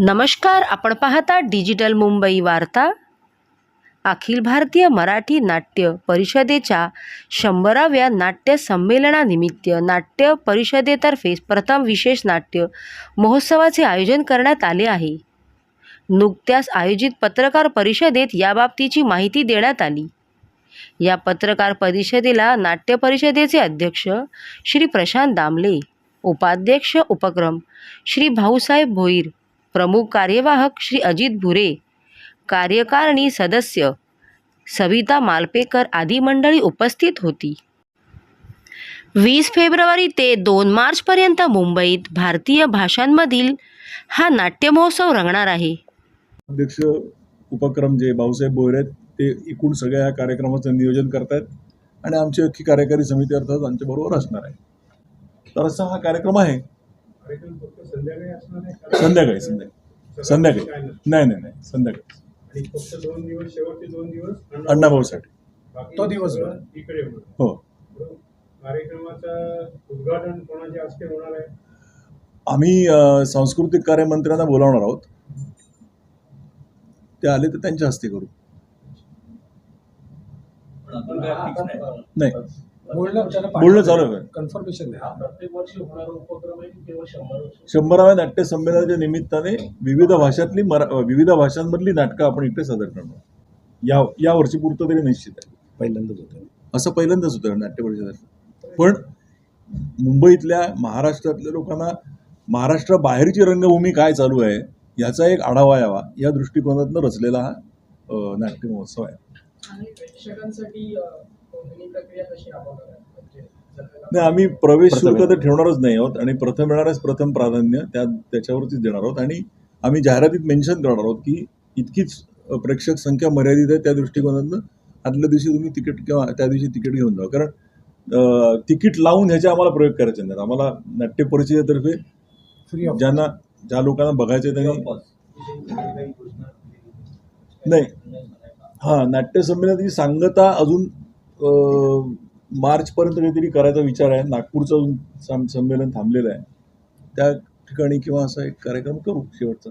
नमस्कार आपण पाहता डिजिटल मुंबई वार्ता. अखिल भारतीय मराठी नाट्य परिषदेच्या शंभराव्या नाट्य संमेलनानिमित्त नाट्य परिषदेतर्फे प्रथम विशेष नाट्य महोत्सवाचे आयोजन करण्यात आले आहे. नुकत्याच आयोजित पत्रकार परिषदेत याबाबतीची माहिती देण्यात आली. या पत्रकार परिषदेला नाट्य परिषदेचे अध्यक्ष श्री प्रशांत दामले उपाध्यक्ष उपक्रम श्री भाऊसाहेब भोईर प्रमुख कार्यवाहक श्री अजित भुरे कार्यकारिणी सदस्य सविता मालपेकर आदी मंडळी उपस्थित होती. वीस फेब्रुवारी ते दोन मार्चपर्यंत मुंबईत भारतीय भाषांमधील हा नाट्यमहोत्सव रंगणार आहे. अध्यक्ष उपक्रम जे भाऊसाहेब बोहरे आहेत ते एकूण सगळ्या कार्यक्रमाचं नियोजन करतायत आणि आमची अख्खी कार्यकारी समिती अर्थात आमच्याबरोबर असणार आहे. तर असा हा कार्यक्रम आहे. संध्याकाळी असणार आहे का? संध्याकाळी संध्याकाळी. संध्याकाळी. नाही? नाही नाही संध्याकाळी. आणि फक्त दोन दिवस शेवटचे दोन दिवस अण्णाभाऊसाठी बाकी तो दिवस हो. बरोबर? कार्यक्रमाचं उद्घाटन कोणाच्या हस्ते होणार आहे? आम्ही सांस्कृतिक कार्य मंत्र्यांना बोलावणार आहोत. ते आले तर त्यांच्या हस्ते करू. नाही. बोलणं चालू आहे. कन्फर्मेशन शंभराव्या नाट्य संमेलनाच्या निमित्ताने विविध भाषातली मरा विविध भाषांमधली नाटकं आपण इकडे सादर करणार या या वर्षी पुरतं तरी निश्चित आहे. पहिल्यांदाच होतं. असं पहिल्यांदाच होतं नाट्य परिषदेत पण मुंबईतल्या महाराष्ट्रातल्या लोकांना महाराष्ट्राबाहेरची रंगभूमी काय चालू आहे याचा एक आढावा यावा या दृष्टिकोनातून रचलेला हा नाट्य महोत्सव आहे. म्हणजे नाही आम्ही प्रवेश प्रथम शुल्क तर ठेवणारच नाही आहोत आणि प्रथम येणारच प्रथम प्राधान्य त्या त्याच्यावरतीच देणार आहोत. आणि आम्ही जाहिरातीत मेन्शन करणार आहोत की इतकीच प्रेक्षक संख्या मर्यादित आहे त्या दृष्टिकोनातून आदल्या दिवशी तुम्ही तिकीट किंवा त्या दिवशी तिकीट घेऊन जा. कारण तिकीट लावून ह्याचे आम्हाला प्रयोग करायचे नाहीत. आम्हाला नाट्य ऑफ ज्यांना ज्या लोकांना बघायचे त्यांनी नाही. हां नाट्य संमेलनाची सांगता अजून मार्चपर्यंत काहीतरी करायचा विचार आहे. नागपूरचं अजून सं- संमेलन थांबलेलं आहे. त्या ठिकाणी किंवा असा एक कार्यक्रम करू शेवटचा.